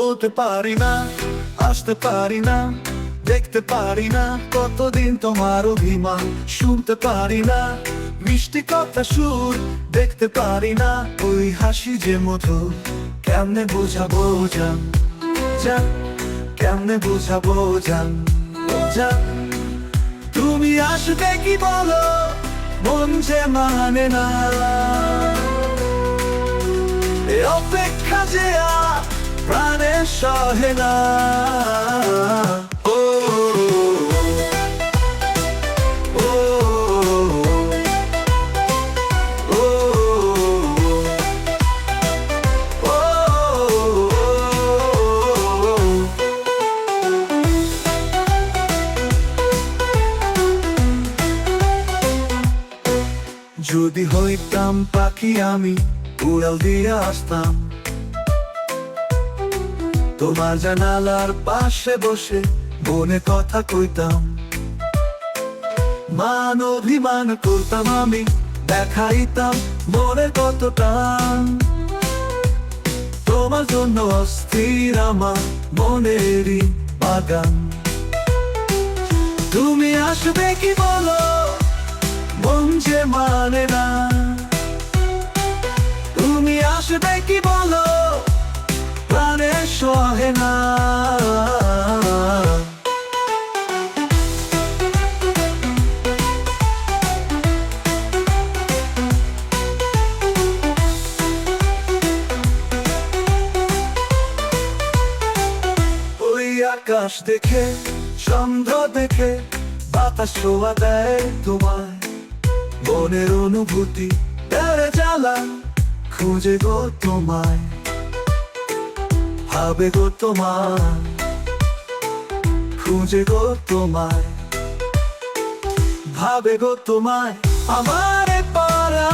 পারি না, আসতে পারি না, দেখতে পারি না, কতদিন তোমার অভিমান শুনতে পারি না, মিষ্টি কথা সুর দেখতে পারি না, ওই হাসি যে মধুর, কেমনে বুঝাবো জান জান, কেমনে বুঝাবো জান জান, তুমি আসবে কি বলো, মন যে মানে না অপেক্ষা যে আর প্রাণে সহে না। যদি হইতাম পাখি আমি উড়াল দিয়ে আসতাম। তোমার জানালার পাশে বসে মনে কথা কইতাম। মান অভিমান করতাম আমি, দেখাইতাম মনে কত টান তোমার জন্য অস্থির আমার মনেরই বাগান। তুমি আসবে কি বলো? মন যে মানে না। আকাশ দেখে, চন্দ্র দেখে, বাতাস শোয়া দেয় তোমায়। মনের অনুভূতি জ্বালা খুঁজে গো তোমায়। ভাবে গো তোমায়, খুঁজে গো তোমায়। ভাবে গো তোমায়, আমার পারা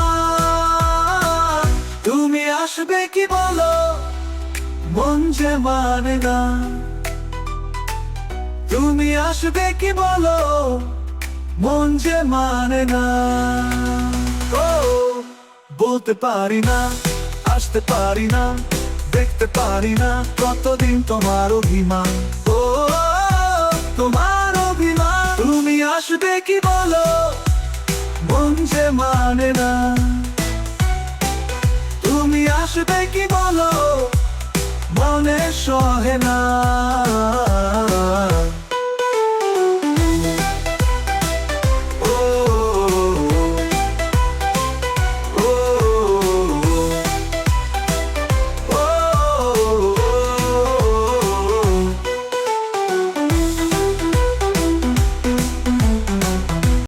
তুমি আসবে কি বলো? মন যে মানে না। আসবে কি বলো? মন যে মানে না। ও, বলতে পারি না, আসতে পারি না, দেখতে পারি না কতদিন তোমার অভিমান। ও, তোমার অভিমান। তুমি আসবে কি বলো? মন যে মানে না। তুমি আসবে কি বলো? মনে সহে না।